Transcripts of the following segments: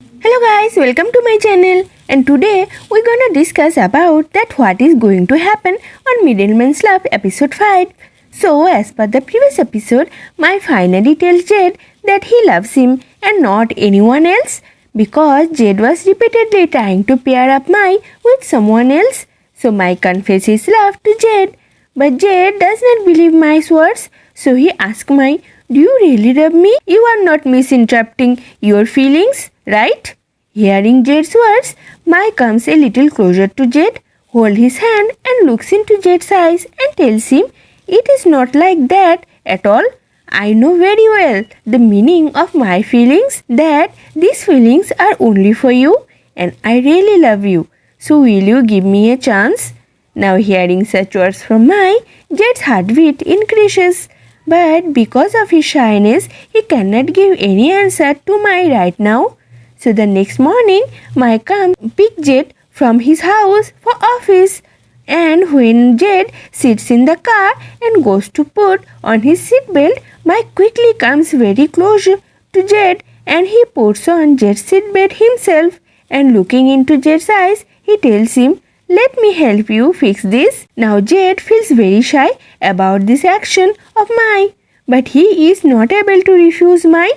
Hello guys, welcome to my channel and today we're gonna discuss about that what is going to happen on Middleman's Love episode 5. So as per the previous episode, my finally tells Jed that he loves him and not anyone else because Jed was repeatedly trying to pair up Mai with someone else. So Mai confesses his love to Jed. But Jed does not believe Mai's words, so he asks Mai, Do you really love me? You are not misinterpreting your feelings, right? Hearing Jed's words, Mai comes a little closer to Jed, holds his hand and looks into Jed's eyes and tells him, It is not like that at all. I know very well the meaning of my feelings, that these feelings are only for you and I really love you. So will you give me a chance? Now hearing such words from Mai, Jed's heartbeat increases. But because of his shyness, he cannot give any answer to Mai right now. So the next morning, Mai comes pick Jed from his house for office. And when Jed sits in the car and goes to put on his seatbelt, Mike quickly comes very close to Jed and he puts on Jed's seatbelt himself. And looking into Jed's eyes, he tells him, Let me help you fix this. Now Jed feels very shy about this action of Mai, but he is not able to refuse Mai.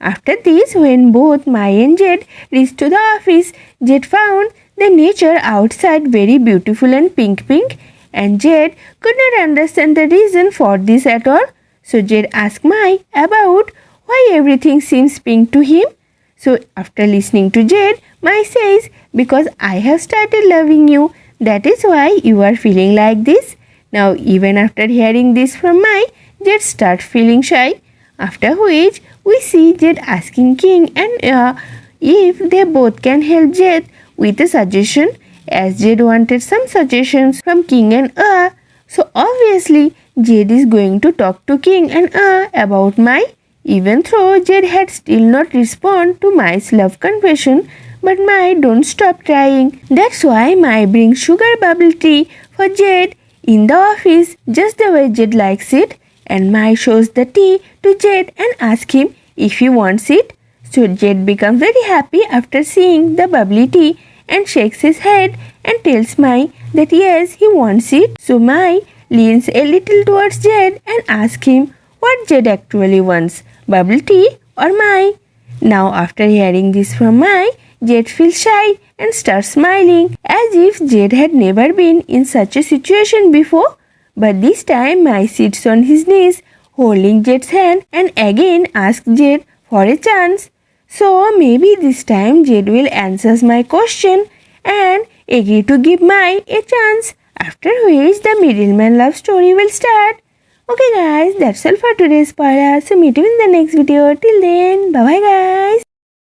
After this, when both Mai and Jed reached to the office, Jed found the nature outside very beautiful and pink pink, and Jed could not understand the reason for this at all. So Jed asked Mai about why everything seems pink to him. So after listening to Jed, Mai says, Because I have started loving you, that is why you are feeling like this. Now, even after hearing this from Mai, Jed starts feeling shy. After which, we see Jed asking King and uh, if they both can help Jed with a suggestion, as Jed wanted some suggestions from King and Uh. So obviously, Jed is going to talk to King and Uh about Mai. Even though Jed had still not responded to Mai's love confession, but Mai don't stop trying. That's why Mai brings sugar bubble tea for Jed in the office just the way Jed likes it. And Mai shows the tea to Jed and asks him if he wants it. So Jed becomes very happy after seeing the bubbly tea and shakes his head and tells Mai that yes, he wants it. So Mai leans a little towards Jed and asks him what Jed actually wants, bubble tea or Mai. Now after hearing this from Mai, Jed feels shy and starts smiling as if Jed had never been in such a situation before. But this time Mai sits on his knees holding Jed's hand and again asks Jed for a chance. So maybe this time Jed will answer my question and agree to give Mai a chance. After which the middleman love story will start. Okay guys, that's all for today's spoiler. So meet you in the next video. Till then, bye bye guys.